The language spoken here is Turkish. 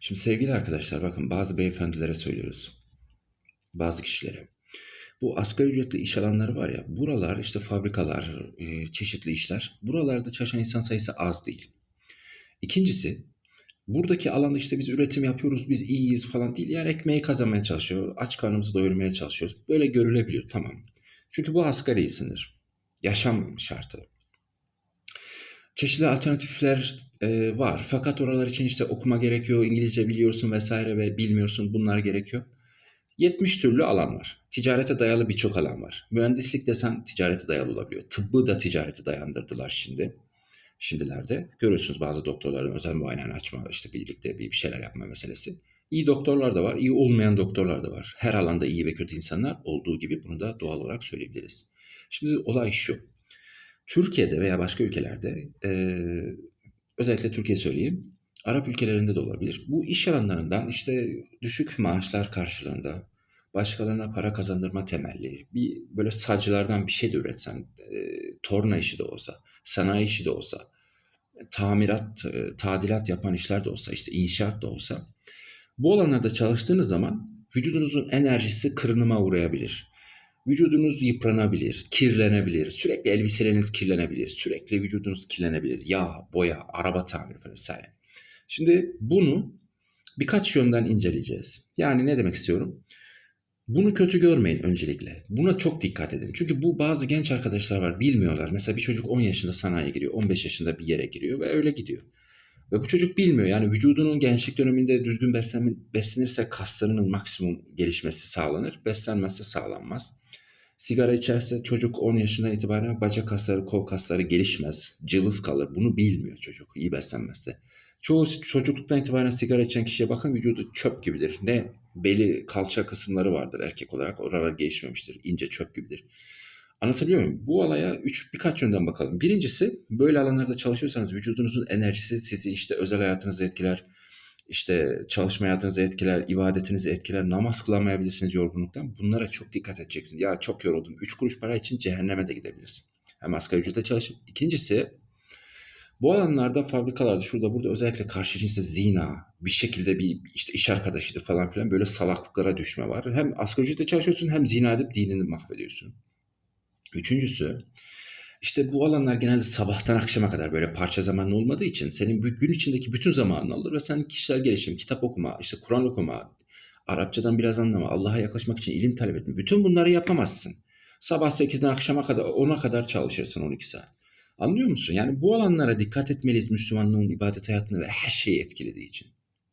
Şimdi sevgili arkadaşlar bakın bazı beyefendilere söylüyoruz. Bazı kişilere. Bu asgari ücretli iş alanları var ya buralar işte fabrikalar, e, çeşitli işler. Buralarda çalışan insan sayısı az değil. İkincisi buradaki alanda işte biz üretim yapıyoruz, biz iyiyiz falan değil. Yani ekmeği kazanmaya çalışıyor, aç karnımızı doyurmaya çalışıyoruz. Böyle görülebiliyor tamam. Çünkü bu asgari sınır. Yaşam şartı. Çeşitli alternatifler e, var. Fakat oralar için işte okuma gerekiyor, İngilizce biliyorsun vesaire ve bilmiyorsun bunlar gerekiyor. 70 türlü alan var. Ticarete dayalı birçok alan var. Mühendislik desen ticarete dayalı olabiliyor. Tıbbı da ticarete dayandırdılar şimdi. Şimdilerde görüyorsunuz bazı doktorların özel muayene açma, işte birlikte bir şeyler yapma meselesi. İyi doktorlar da var, iyi olmayan doktorlar da var. Her alanda iyi ve kötü insanlar olduğu gibi bunu da doğal olarak söyleyebiliriz. Şimdi olay şu. Türkiye'de veya başka ülkelerde e, özellikle Türkiye söyleyeyim. Arap ülkelerinde de olabilir. Bu iş alanlarından işte düşük maaşlar karşılığında başkalarına para kazandırma temelli bir böyle sacılardan bir şey de üretsen, e, torna işi de olsa, sanayi işi de olsa, tamirat, e, tadilat yapan işler de olsa, işte inşaat da olsa bu alanlarda çalıştığınız zaman vücudunuzun enerjisi kırınıma uğrayabilir. Vücudunuz yıpranabilir, kirlenebilir, sürekli elbiseleriniz kirlenebilir, sürekli vücudunuz kirlenebilir. Yağ, boya, araba tamiri vesaire. Şimdi bunu birkaç yönden inceleyeceğiz. Yani ne demek istiyorum? Bunu kötü görmeyin öncelikle. Buna çok dikkat edin. Çünkü bu bazı genç arkadaşlar var bilmiyorlar. Mesela bir çocuk 10 yaşında sanayiye giriyor, 15 yaşında bir yere giriyor ve öyle gidiyor. Ve bu çocuk bilmiyor. Yani vücudunun gençlik döneminde düzgün beslen, beslenirse kaslarının maksimum gelişmesi sağlanır. Beslenmezse sağlanmaz. Sigara içerse çocuk 10 yaşından itibaren bacak kasları, kol kasları gelişmez. Cılız kalır. Bunu bilmiyor çocuk iyi beslenmezse. Çoğu çocukluktan itibaren sigara içen kişiye bakın vücudu çöp gibidir. Ne beli kalça kısımları vardır erkek olarak. Oralar gelişmemiştir. İnce çöp gibidir. Anlatabiliyor muyum? Bu olaya üç birkaç yönden bakalım. Birincisi böyle alanlarda çalışıyorsanız vücudunuzun enerjisi sizi işte özel hayatınızı etkiler. İşte çalışma hayatınızı etkiler, ibadetinizi etkiler, namaz kılamayabilirsiniz yorgunluktan. Bunlara çok dikkat edeceksiniz. Ya çok yoruldum. Üç kuruş para için cehenneme de gidebilirsin. Hem asgari ücrete çalışıp. İkincisi bu alanlarda fabrikalarda şurada burada özellikle karşı cinse zina bir şekilde bir işte iş arkadaşıydı falan filan böyle salaklıklara düşme var. Hem asgari ücretle çalışıyorsun hem zina edip dinini mahvediyorsun. Üçüncüsü işte bu alanlar genelde sabahtan akşama kadar böyle parça zamanlı olmadığı için senin gün içindeki bütün zamanını alır ve sen kişisel gelişim, kitap okuma, işte Kur'an okuma, Arapçadan biraz anlama, Allah'a yaklaşmak için ilim talep etme. Bütün bunları yapamazsın. Sabah 8'den akşama kadar 10'a kadar çalışırsın 12 saat. Anlıyor musun? Yani bu alanlara dikkat etmeliyiz Müslümanlığın ibadet hayatını ve her şeyi etkilediği için.